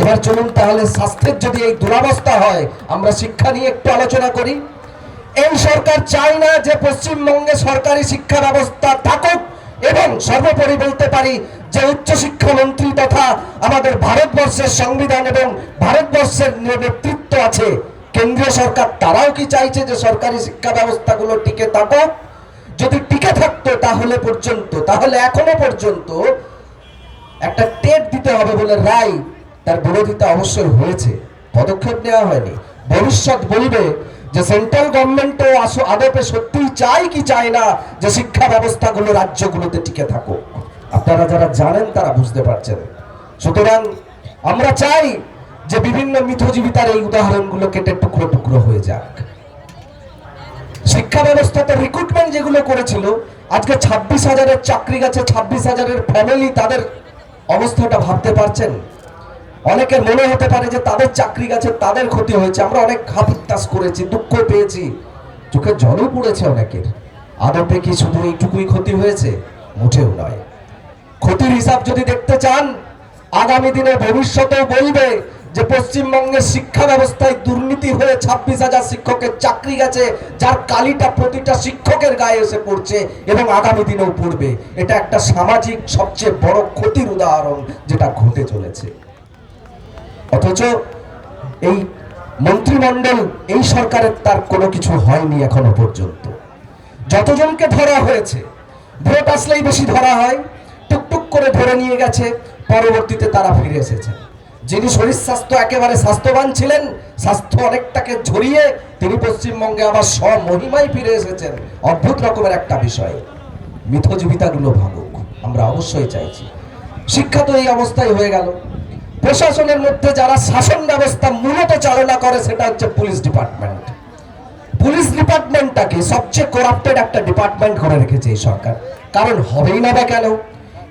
এবার চলুন তাহলে স্বাস্থ্যের যদি এই দুরাবস্থা হয়, আমরা শিক্ষা নিয়ে একটু আলোচনা করি। এই সরকার চায় না যে পশ্চিমবঙ্গে সরকারি শিক্ষা ব্যবস্থা থাকুক এবং সর্বোপরি বলতে পারি যে উচ্চশিক্ষা মন্ত্রী তথা আমাদের ভারতবর্ষের সংবিধান এবং ভারতবর্ষের নেতৃত্ব আছে। কেন্দ্রীয় সরকার, তারাও কি চাইছে যে সরকারি শিক্ষা ব্যবস্থাগুলো টিকে থাকুক যদি টিকে থাকতো তাহলে পর্যন্ত, তাহলে এখনও পর্যন্ত একটা টেট দিতে হবে বলে রায় তার বিরোধিতা অবশ্যই হয়েছে। পদক্ষেপ নেওয়া হয়নি। ভবিষ্যৎ বলবে যে সেন্ট্রাল গভর্নমেন্টও আদপে সত্যিই চায় কি চায় না যে শিক্ষা ব্যবস্থাগুলো রাজ্যগুলোতে টিকে থাকুক। আপনারা যারা জানেন তারা বুঝতে পারছেন। সুতরাং আমরা চাই যে বিভিন্ন মিথজীবিতার এই উদাহরণগুলো কেটে টুকরো টুকরো হয়ে যাক। শিক্ষা ব্যবস্থাতে রিক্রুটমেন্ট যেগুলো করেছিল, আজকে ছাব্বিশ হাজারের চাকরি গেছে, ছাব্বিশ হাজারের ফ্যামিলি তাদের অবস্থাটা ভাবতে পারছেন? অনেকের মনে হতে পারে যে তাদের চাকরি গেছে, তাদের ক্ষতি হয়েছে। আমরা অনেক হাপিত্তাস করেছি, দুঃখ পেয়েছি। চোখে জলও পড়েছে অনেকের। আদপে কি শুধু এইটুকুই ক্ষতি হয়েছে? মোটেও নয়। ক্ষতির হিসাব যদি দেখতে চান, আগামী দিনে ভবিষ্যতেও বলবে যে পশ্চিমবঙ্গের শিক্ষা ব্যবস্থায় দুর্নীতি হয়ে ছাব্বিশ হাজার শিক্ষকের চাকরি গেছে, যার কালিটা প্রতিটা শিক্ষকের গায়ে এসে পড়ছে এবং আগামী দিনেও পড়বে। এটা একটা সামাজিক সবচেয়ে বড় ক্ষতির উদাহরণ যেটা ঘটে চলেছে। অথচ এই মন্ত্রিমণ্ডল, এই সরকারের তার কোনো কিছু হয়নি এখনও পর্যন্ত। যতজনকে ধরা হয়েছে, ভোট আসলেই বেশি ধরা হয়, টুকটুক করে ধরে নিয়ে গেছে, পরবর্তীতে তারা ফিরে এসেছে। যিনি শরীর স্বাস্থ্য একেবারে স্বাস্থ্যবান ছিলেন, স্বাস্থ্য অনেকটাকে ঝরিয়ে তিনি পশ্চিমবঙ্গে আবার স্বমহিমায় ফিরে এসেছেন। অদ্ভুত রকমের একটা বিষয়, মিথজীবিতাগুলো ভাবুক আমরা অবশ্যই চাইছি। শিক্ষা তো এই অবস্থায় হয়ে গেল। প্রশাসনের মধ্যে যারা শাসন ব্যবস্থা মূলত চালনা করে, সেটা হচ্ছে পুলিশ ডিপার্টমেন্ট। পুলিশ ডিপার্টমেন্টটাকে সবচেয়ে করাপ্টেড একটা ডিপার্টমেন্ট করে রেখেছে এই সরকার। কারণ হবেই না বা কেন?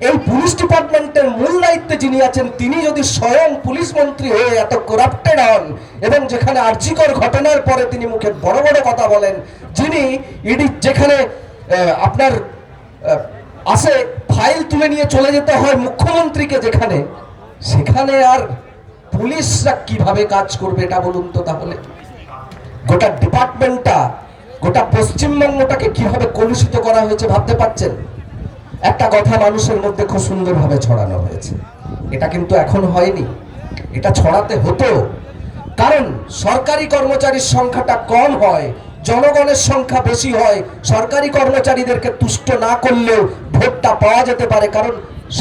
এই পুলিশ ডিপার্টমেন্টের মূল দায়িত্বে যিনি আছেন, তিনি যদি স্বয়ং পুলিশ মন্ত্রী হয়ে এত করাপ্টেড হন এবং যেখানে আর্জিকর ঘটনার পরে তিনি মুখে বড় বড় কথা বলেন, যিনি ইডি যেখানে আপনার আসে ফাইল তুলে নিয়ে চলে যেতে হয় মুখ্যমন্ত্রীকে যেখানে সেখানে আর পুলিশরা কীভাবে কাজ করবে এটা বলুন তো তাহলে? গোটা ডিপার্টমেন্টটা, গোটা পশ্চিমবঙ্গটাকে কীভাবে কলুষিত করা হয়েছে ভাবতে পারছেন? একটা কথা মানুষের মধ্যে খুব সুন্দরভাবে ছড়ানো হয়েছে। এটা কিন্তু এখন হয়নি। এটা ছড়াতে হতো। কারণ সরকারি কর্মচারীর সংখ্যাটা কম হয়, জনগণের সংখ্যা বেশি হয়। সরকারি কর্মচারীদেরকে তুষ্ট না করলেও ভোটটা পাওয়া যেতে পারে। কারণ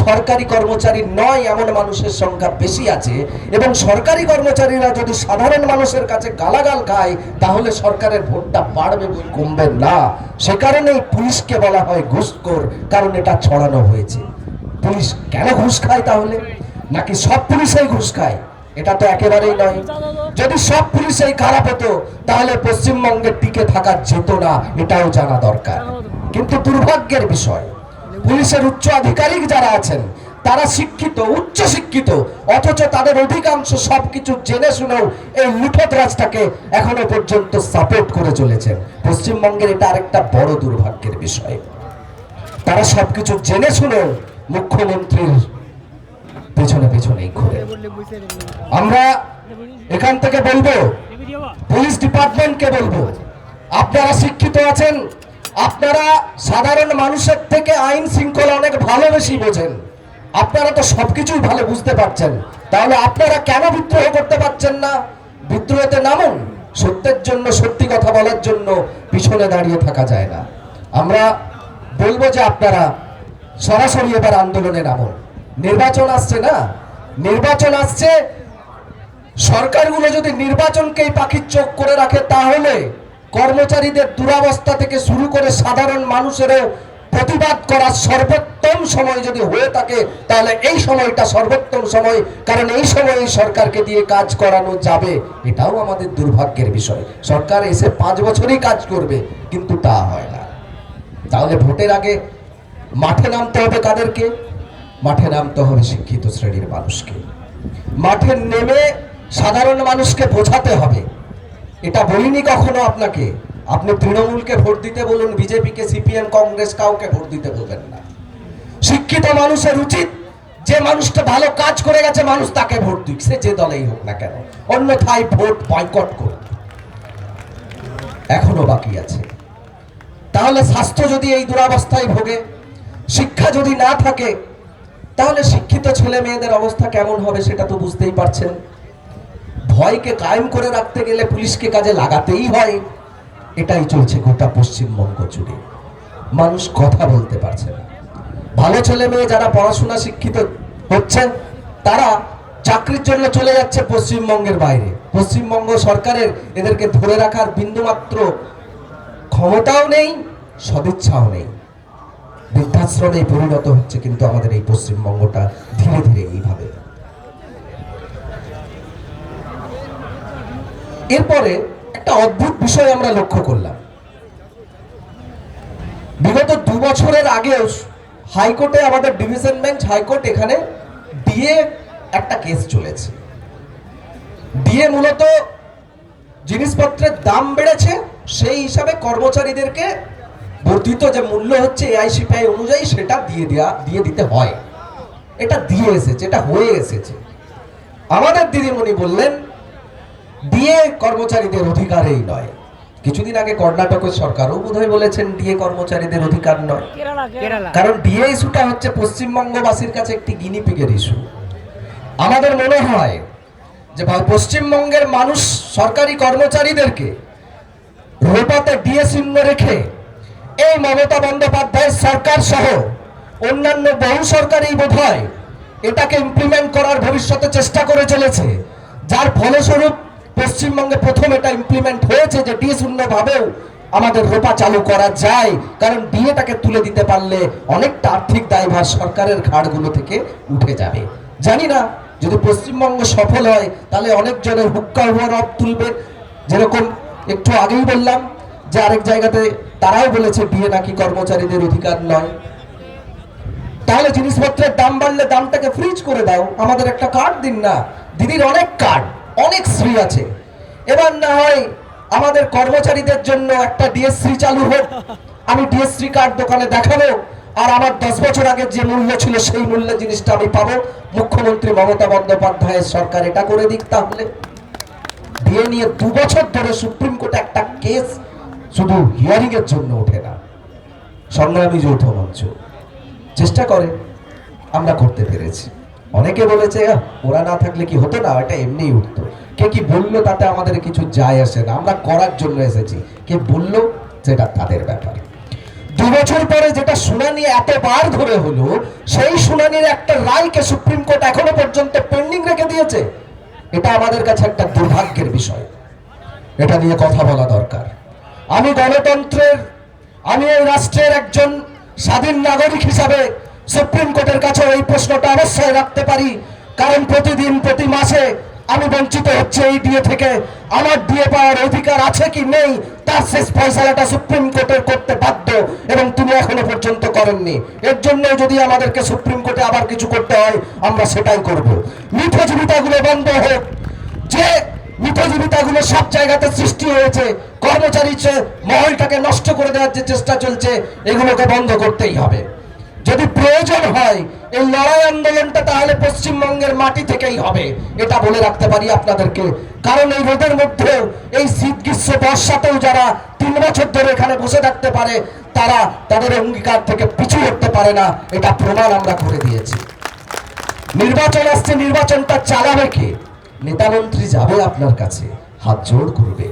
সরকারি কর্মচারী নয়, এমন মানুষের সংখ্যা বেশি আছে। এবং সরকারি কর্মচারীরা যদি সাধারণ মানুষের কাছে গালাগাল খায়, তাহলে সরকারের ভোটটা বাড়বে কমবে না। সে কারণেই পুলিশকে বলা হয় ঘুষখোর, কারণ এটা ছড়ানো হয়েছে। পুলিশ কেন ঘুষ খায় তাহলে? নাকি সব পুলিশই ঘুষ খায়? এটা তো একেবারেই নয়। যদি সব পুলিশই খারাপ হতো, তাহলে পশ্চিমবঙ্গে টিকে থাকা যেত না, এটাও জানা দরকার। কিন্তু দুর্ভাগ্যের বিষয় পুলিশের উচ্চ আধিকারিক যারা আছেন, তারা শিক্ষিত, উচ্চ শিক্ষিত, অথচ তাদের অধিকাংশ সবকিছু জেনে শুনেও এই লুঠত রাজটাকে এখনও পর্যন্ত সাপোর্ট করে চলেছেন। পশ্চিমবঙ্গের এটা আরেকটা বড় দুর্ভাগ্যের বিষয়। তারা সবকিছু জেনে শুনেও মুখ্যমন্ত্রীর পেছনে পেছনেই ঘুরে। আমরা এখান থেকে বলব, পুলিশ ডিপার্টমেন্টকে বলব, আপনারা শিক্ষিত আছেন আপনারা সাধারণ মানুষের থেকে আইন শৃঙ্খলা অনেক ভালো বেশি বোঝেন। আপনারা তো সবকিছুই ভালো বুঝতে পারছেন। তাহলে আপনারা কেন বিদ্রোহ করতে পারছেন না? বিদ্রোহতে নামুন। সত্যের জন্য, সত্যি কথা বলার জন্য পিছনে দাঁড়িয়ে থাকা যায় না। আমরা বলব যে আপনারা সরাসরি এবার আন্দোলনে নামুন। নির্বাচন আসছে না? নির্বাচন আসছে, সরকারগুলো যদি নির্বাচনকেই পাখির চোখ করে রাখে তাহলে কর্মচারীদের দুরাবস্থা থেকে শুরু করে সাধারণ মানুষেরও প্রতিবাদ করার সর্বোত্তম সময় যদি হয়ে থাকে, তাহলে এই সময়টা সর্বোত্তম সময়, কারণ এই সময়ে সরকারকে দিয়ে কাজ করানো যাবে। এটাও আমাদের দুর্ভাগ্যের বিষয়। সরকার এসে পাঁচ বছরই কাজ করবে, কিন্তু তা হয় না। তাহলে ভোটের আগে মাঠে নামতে হবে কাদেরকে? মাঠে নামতে হবে শিক্ষিত শ্রেণির মানুষকে। মাঠে নেমে সাধারণ মানুষকে বোঝাতে হবে। এটা বলিনি কখনো আপনাকে। আপনি তৃণমূলকে ভোট দিতে বলুন, বিজেপিকে, সিপিএম, কংগ্রেস, কাউকে ভোট দিতে বলবেন না। শিক্ষিত মানুষের উচিত যে মানুষটা ভালো কাজ করে গেছে, মানুষ তাকে ভোট দিক, সে যে দলেই হোক না কেন। অন্যথায় ভোট বয়কট করুক এখনও বাকি আছে। তাহলে স্বাস্থ্য যদি এই দুরাবস্থায় ভোগে, শিক্ষা যদি না থাকে, তাহলে শিক্ষিত ছেলে মেয়েদের অবস্থা কেমন হবে সেটা তো বুঝতেই পারছেন। ভয়কে কায়েম করে রাখতে গেলে পুলিশকে কাজে লাগাতেই হয়। এটাই চলছে গোটা পশ্চিমবঙ্গ জুড়ে। মানুষ কথা বলতে পারছে না। ভালো ছেলে মেয়ে যারা পড়াশোনা শিক্ষিত হচ্ছেন, তারা চাকরির জন্য চলে যাচ্ছে পশ্চিমবঙ্গের বাইরে। পশ্চিমবঙ্গ সরকারের এদেরকে ধরে রাখার বিন্দুমাত্র ক্ষমতাও নেই, সদিচ্ছাও নেই। বৃদ্ধাশ্রমে পরিণত হচ্ছে কিন্তু আমাদের এই পশ্চিমবঙ্গটা ধীরে ধীরে এইভাবে। এরপরে একটা অদ্ভুত বিষয় আমরা লক্ষ্য করলাম। বিগত দু বছরের আগেও হাইকোর্টে, আমাদের ডিভিশন বেঞ্চ হাইকোর্ট এখানে ডিএ একটা কেস চলেছে। ডিএ মূলত জিনিসপত্রের দাম বেড়েছে, সেই হিসাবে কর্মচারীদেরকে বর্ধিত যে মূল্য হচ্ছে এআইসিপিআই অনুযায়ী সেটা দিয়ে দেওয়া দিয়ে দিতে হয়। এটা দিয়ে এসেছে, এটা হয়ে এসেছে। আমাদের দিদিমণি বললেন ডিএ কর্মচারীদের অধিকারেই নয়। কিছুদিন আগে কর্ণাটকের সরকারও বোধহয় বলেছেন ডিএ কর্মচারীদের অধিকার নয়। কারণ ডিএ ইস্যুটা হচ্ছে পশ্চিমবঙ্গবাসীর কাছে একটি গিনিপিগের ইস্যু। আমাদের মনে হয় যে ভাই পশ্চিমবঙ্গের মানুষ সরকারি কর্মচারীদেরকে রোপাতে ডিএ শূন্য রেখে এই মমতা বন্দ্যোপাধ্যায়ের সরকার সহ অন্যান্য বহু সরকারি বোধ হয় এটাকে ইমপ্লিমেন্ট করার ভবিষ্যতে চেষ্টা করে চলেছে। যার ফলস্বরূপ পশ্চিমবঙ্গে প্রথম এটা ইমপ্লিমেন্ট হয়েছে যে ডি শূন্য ভাবেও আমাদের রোপা চালু করা যায়। কারণ ডিএটাকে তুলে দিতে পারলে অনেকটা আর্থিক দায়ভার সরকারের ঘাড়গুলো থেকে উঠে যাবে। জানি না, যদি পশ্চিমবঙ্গ সফল হয়, তাহলে অনেকজনের হুক্কা হুয়া রব তুলবে। যেরকম একটু আগেই বললাম যে আরেক জায়গাতে তারাও বলেছে, বিয়ে নাকি কর্মচারীদের অধিকার নয়। তাহলে জিনিসপত্রের দাম বাড়লে দামটাকে ফ্রিজ করে দাও। আমাদের একটা কার্ড দিন না। দিদির অনেক কার্ড অনেক শ্রী আছে। এবার না হয় আমাদের কর্মচারীদের জন্য একটা ডিএসসি চালু হোক, আমি ডিএসসি কার্ড দোকানে দেখাবো, আর আমার দশ বছর আগে যে মূল্য ছিল সেই মূল্যে জিনিসটা আমি পাবো। মুখ্যমন্ত্রী মমতা বন্দ্যোপাধ্যায়ের সরকার এটা করে দিক তাহলে। দিয়ে নিয়ে দু বছর ধরে সুপ্রিম কোর্টে একটা কেস শুধু হিয়ারিং এর জন্য ওঠে না। সংগ্রামী যৌথ মঞ্চ। চেষ্টা করে, আমরা করতে পেরেছি। অনেকে বলেছে ওরা না থাকলে কি হতো না? এটা এমনিই উঠতো কে কি বলল তাতে আমাদের কিছু যায় আসে না। আমরা করার জন্য এসেছি। কে বলল সেটা তাদের ব্যাপার। দু বছর পরে যেটা শুনানি এতবার ধরে হলো, সেই শুনানির একটা রায়কে সুপ্রিম কোর্ট এখনও পর্যন্ত পেন্ডিং রেখে দিয়েছে। এটা আমাদের কাছে একটা দুর্ভাগ্যের বিষয়। এটা নিয়ে কথা বলা দরকার। আমি গণতন্ত্রের, আমি এই রাষ্ট্রের একজন স্বাধীন নাগরিক হিসাবে সুপ্রিম কোর্টের কাছে এই প্রশ্নটা অবশ্যই রাখতে পারি। কারণ প্রতিদিন, প্রতি মাসে আমি বঞ্চিত হচ্ছে এই ডিএ থেকে। আমার ডিএ পাওয়ার অধিকার আছে কি নেই, তার শেষ ফয়সালাটা সুপ্রিম কোর্টের করতে বাধ্য এবং তিনি এখনও পর্যন্ত করেননি। এর জন্য যদি আমাদেরকে সুপ্রিম কোর্টে আবার কিছু করতে হয়, আমরা সেটাই করব। মিথজীবিতাগুলো বন্ধ হোক। যে মিথজীবিতাগুলো সব জায়গাতে সৃষ্টি হয়েছে কর্মচারী মহলটাকে নষ্ট করে দেওয়ার যে চেষ্টা চলছে, এগুলোকে বন্ধ করতেই হবে। যদি প্রয়োজন হয়, এই লড়াই আন্দোলনটা তাহলে পশ্চিমবঙ্গের মাটি থেকেই হবে। এটা বলে রাখতে পারি আপনাদেরকে। কারণ এই রোদের মধ্যেও, এই শীত গ্রীষ্ম বর্ষাতেও যারা তিন বছর ধরে এখানে বসে থাকতে পারে, তারা তাদের অঙ্গীকার থেকে পিছু হতে পারে না। এটা প্রমাণ আমরা করে দিয়েছি। নির্বাচন আসছে, নির্বাচনটা চালাবে কে? নেতা মন্ত্রী যাবে আপনার কাছে, হাত জোড় করবে।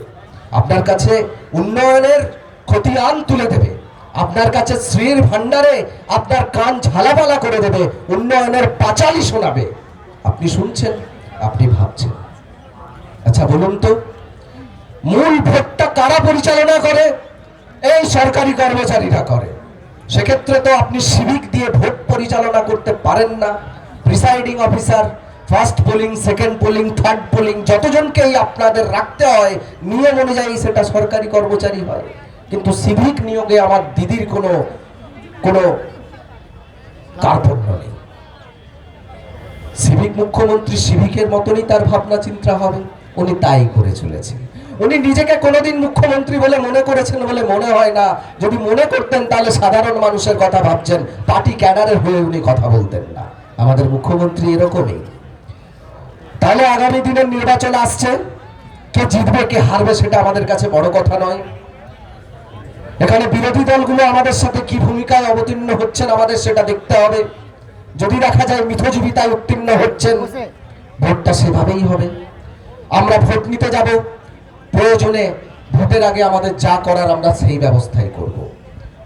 আপনার কাছে উন্নয়নের খতিয়ান তুলে দেবে। আপনার কাছে শ্রীর ভান্ডারে আপনার কান ঝালাপালা করে দেবে, উন্নয়নের পাঁচালি শোনাবে। আপনি শুনছেন, আপনি ভাবছেন। আচ্ছা বলুন তো, মূল ভোটটা কারা পরিচালনা করে? এই সরকারি কর্মচারীরা করে। সেক্ষেত্রে তো আপনি সিভিক দিয়ে ভোট পরিচালনা করতে পারেন না। Presiding officer, first polling, second polling, third polling, যতজনকেই আপনাদের রাখতে হয়, নিয়ম অনুযায়ী সেটা সরকারি কর্মচারী হয়। কিন্তু সিভিক নিয়োগে আমার দিদির কোনো কোনো কার্পণ্য নেই। সিভিক মুখ্যমন্ত্রী সিভিকের মতনই তার ভাবনা চিন্তা হবে। উনি তাই করে চলেছেন। উনি নিজেকে কোনোদিন মুখ্যমন্ত্রী বলে মনে করেছেন বলে মনে হয় না। যদি মনে করতেন তাহলে সাধারণ মানুষের কথা ভাবছেন। পার্টি ক্যাডারের হয়ে উনি কথা বলতেন না। আমাদের মুখ্যমন্ত্রী এরকমই। তাহলে আগামী দিনের নির্বাচন আসছে। কে জিতবে, কে হারবে, সেটা আমাদের কাছে বড় কথা নয়। এখানে বিরোধী দলগুলো আমাদের সাথে কি ভূমিকায় অবতীর্ণ হচ্ছেন আমাদের সেটা দেখতে হবে। যদি দেখা যায় মিথজীবিতায় উত্তীর্ণ হচ্ছেন, ভোটটা সেভাবেই হবে। আমরা ভোট নিতে যাব। প্রয়োজনে ভোটের আগে আমাদের যা করার আমরা সেই ব্যবস্থাই করব।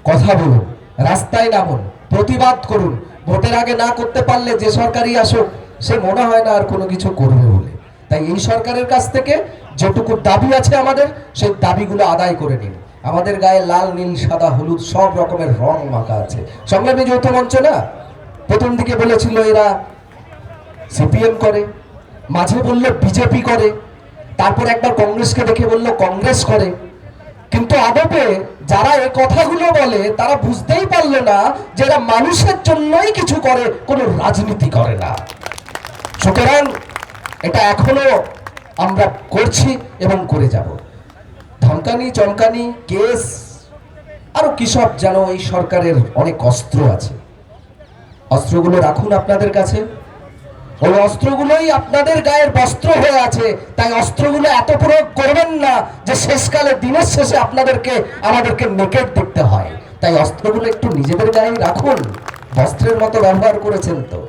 কথা বলুন, রাস্তায় নামুন, প্রতিবাদ করুন। ভোটের আগে না করতে পারলে যে সরকারই আসুক, সে মনে হয় না আর কোনো কিছু করবে বলে। তাই এই সরকারের কাছ থেকে যেটুকু দাবি আছে আমাদের, সেই দাবিগুলো আদায় করে নিন। আমাদের গায়ে লাল, নীল, সাদা, হলুদ সব রকমের রং মাখা আছে। সংগ্রামী যৌথ মঞ্চ না, প্রথম দিকে বলেছিল এরা সিপিএম করে, মাঝে বলল বিজেপি করে, তারপর একবার কংগ্রেসকে দেখে বলল কংগ্রেস করে। কিন্তু আদপে যারা এই কথাগুলো বলে, তারা বুঝতেই পারল না যে এরা মানুষের জন্যই কিছু করে, কোনো রাজনীতি করে না। সুতরাং এটা এখনও আমরা করছি এবং করে যাব। ধমকানি চমকানি, কেস। আরও কি সব যেন এই সরকারের অনেক অস্ত্র আছে। অস্ত্রগুলো রাখুন আপনাদের কাছে। ওই অস্ত্রগুলোই আপনাদের গায়ের বস্ত্র হয়ে আছে। তাই অস্ত্রগুলো এত প্রয়োগ করবেন না যে শেষকালে দিনের শেষে আপনাদেরকে, আমাদেরকে নেকেট দেখতে হয়। তাই অস্ত্রগুলো একটু নিজেদের গায়ে রাখুন। বস্ত্রের মতো ব্যবহার করেছেন তো।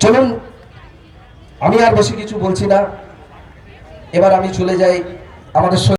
চলুন, আমি আর বেশি কিছু বলছি না। এবার আমি চলে যাই আমাদের সঙ্গে